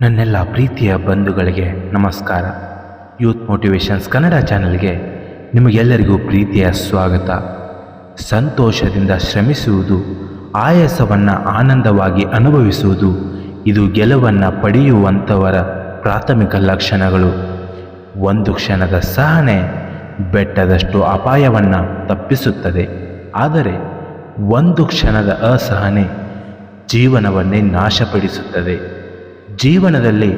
ನನ್ನೆಲ್ಲ ಪ್ರೀತಿಯ ಬಂಧುಗಳಿಗೆ ನಮಸ್ಕಾರ. ಯೂತ್ ಮೋಟಿವೇಶನ್ಸ್ ಕನ್ನಡ ಚಾನೆಲ್ಗೆ ನಿಮಗೆಲ್ಲರಿಗೂ ಪ್ರೀತಿಯ ಸ್ವಾಗತ. ಸಂತೋಷದಿಂದ ಶ್ರಮಿಸುವುದು, ಆಯಾಸವನ್ನು ಆನಂದವಾಗಿ ಅನುಭವಿಸುವುದು, ಇದು ಗೆಲುವನ್ನು ಪಡೆಯುವಂಥವರ ಪ್ರಾಥಮಿಕ ಲಕ್ಷಣಗಳು. ಒಂದು ಕ್ಷಣದ ಸಹನೆ ಬೆಟ್ಟದಷ್ಟು ಅಪಾಯವನ್ನು ತಪ್ಪಿಸುತ್ತದೆ. ಆದರೆ ಒಂದು ಕ್ಷಣದ ಅಸಹನೆ ಜೀವನವನ್ನೇ ನಾಶಪಡಿಸುತ್ತದೆ. ಜೀವನದಲ್ಲಿ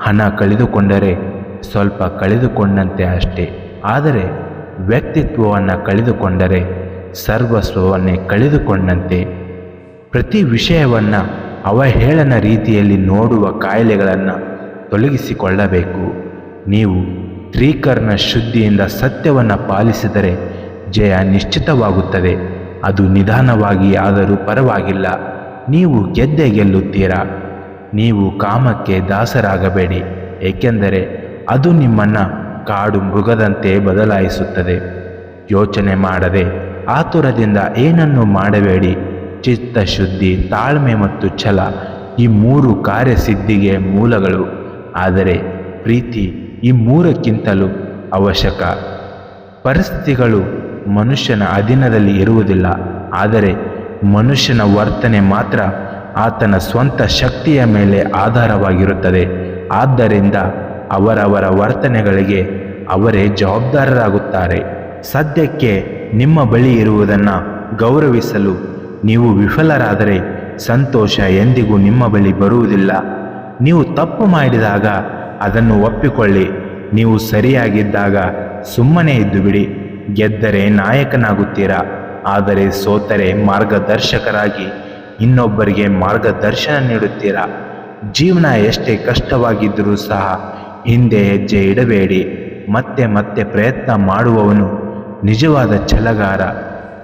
ಹಣ ಕಳೆದುಕೊಂಡರೆ ಸ್ವಲ್ಪ ಕಳೆದುಕೊಂಡಂತೆ ಅಷ್ಟೇ. ಆದರೆ ವ್ಯಕ್ತಿತ್ವವನ್ನು ಕಳೆದುಕೊಂಡರೆ ಸರ್ವಸ್ವವನ್ನೇ ಕಳೆದುಕೊಂಡಂತೆ. ಪ್ರತಿ ವಿಷಯವನ್ನು ಅವಹೇಳನ ರೀತಿಯಲ್ಲಿ ನೋಡುವ ಕಾಯಿಲೆಗಳನ್ನು ತೊಲಗಿಸಿಕೊಳ್ಳಬೇಕು. ನೀವು ತ್ರೀಕರ್ಣ ಶುದ್ಧಿಯಿಂದ ಸತ್ಯವನ್ನು ಪಾಲಿಸಿದರೆ ಜಯ ನಿಶ್ಚಿತವಾಗುತ್ತದೆ. ಅದು ನಿಧಾನವಾಗಿ ಆದರೂ ಪರವಾಗಿಲ್ಲ. ನೀವು ಗೆದ್ದೆ ಗೆಲ್ಲುತ್ತೀರಾ? ನೀವು ಕಾಮಕ್ಕೆ ದಾಸರಾಗಬೇಡಿ, ಏಕೆಂದರೆ ಅದು ನಿಮ್ಮನ್ನು ಕಾಡು ಮೃಗದಂತೆ ಬದಲಾಯಿಸುತ್ತದೆ. ಯೋಚನೆ ಮಾಡದೆ ಆತುರದಿಂದ ಏನನ್ನು ಮಾಡಬೇಡಿ. ಚಿತ್ತ ಶುದ್ಧಿ, ತಾಳ್ಮೆ ಮತ್ತು ಛಲ ಈ ಮೂರು ಕಾರ್ಯಸಿದ್ಧಿಗೆ ಮೂಲಗಳು. ಆದರೆ ಪ್ರೀತಿ ಈ ಮೂರಕ್ಕಿಂತಲೂ ಅವಶ್ಯಕ. ಪರಿಸ್ಥಿತಿಗಳು ಮನುಷ್ಯನ ಅಧೀನದಲ್ಲಿ ಇರುವುದಿಲ್ಲ, ಆದರೆ ಮನುಷ್ಯನ ವರ್ತನೆ ಮಾತ್ರ ಆತನ ಸ್ವಂತ ಶಕ್ತಿಯ ಮೇಲೆ ಆಧಾರವಾಗಿರುತ್ತದೆ. ಆದ್ದರಿಂದ ಅವರವರ ವರ್ತನೆಗಳಿಗೆ ಅವರೇ ಜವಾಬ್ದಾರರಾಗುತ್ತಾರೆ. ಸದ್ಯಕ್ಕೆ ನಿಮ್ಮ ಬಳಿ ಇರುವುದನ್ನು ಗೌರವಿಸಲು ನೀವು ವಿಫಲರಾದರೆ ಸಂತೋಷ ಎಂದಿಗೂ ನಿಮ್ಮ ಬಳಿ ಬರುವುದಿಲ್ಲ. ನೀವು ತಪ್ಪು ಮಾಡಿದಾಗ ಅದನ್ನು ಒಪ್ಪಿಕೊಳ್ಳಿ. ನೀವು ಸರಿಯಾಗಿದ್ದಾಗ ಸುಮ್ಮನೆ ಇದ್ದು ಬಿಡಿ ಗೆದ್ದರೆ ನಾಯಕನಾಗುತ್ತೀರಾ? ಆದರೆ ಸೋತರೆ ಮಾರ್ಗದರ್ಶಕರಾಗಿ ಇನ್ನೊಬ್ಬರಿಗೆ ಮಾರ್ಗದರ್ಶನ ನೀಡುತ್ತೀರಾ? ಜೀವನ ಎಷ್ಟೇ ಕಷ್ಟವಾಗಿದ್ದರೂ ಸಹ ಹಿಂದೆ ಹೆಜ್ಜೆ ಇಡಬೇಡಿ. ಮತ್ತೆ ಮತ್ತೆ ಪ್ರಯತ್ನ ಮಾಡುವವನು ನಿಜವಾದ ಛಲಗಾರ.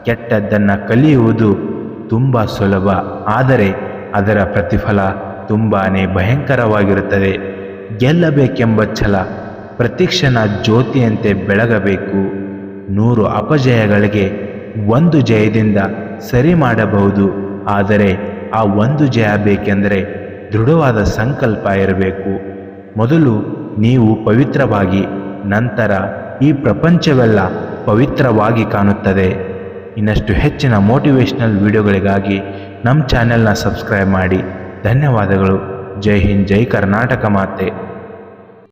ಕೆಟ್ಟದ್ದನ್ನು ಕಲಿಯುವುದು ತುಂಬ ಸುಲಭ, ಆದರೆ ಅದರ ಪ್ರತಿಫಲ ತುಂಬಾ ಭಯಂಕರವಾಗಿರುತ್ತದೆ. ಗೆಲ್ಲಬೇಕೆಂಬ ಛಲ, ಪ್ರತಿಕ್ಷಣ ಜ್ಯೋತಿಯಂತೆ ಬೆಳಗಬೇಕು. ನೂರು ಅಪಜಯಗಳಿಗೆ ಒಂದು ಜಯದಿಂದ ಸರಿ ಮಾಡಬಹುದು. ಆದರೆ ಆ ಒಂದು ಜಯ ಬೇಕೆಂದರೆ ದೃಢವಾದ ಸಂಕಲ್ಪ ಇರಬೇಕು. ಮೊದಲು ನೀವು ಪವಿತ್ರವಾಗಿ, ನಂತರ ಈ ಪ್ರಪಂಚವೆಲ್ಲ ಪವಿತ್ರವಾಗಿ ಕಾಣುತ್ತದೆ. ಇನ್ನಷ್ಟು ಹೆಚ್ಚಿನ ಮೋಟಿವೇಶ್ನಲ್ ವಿಡಿಯೋಗಳಿಗಾಗಿ ನಮ್ಮ ಚಾನೆಲ್ನ ಸಬ್ಸ್ಕ್ರೈಬ್ ಮಾಡಿ. ಧನ್ಯವಾದಗಳು. ಜೈ ಹಿಂದ್, ಜೈ ಕರ್ನಾಟಕ ಮಾತೆ.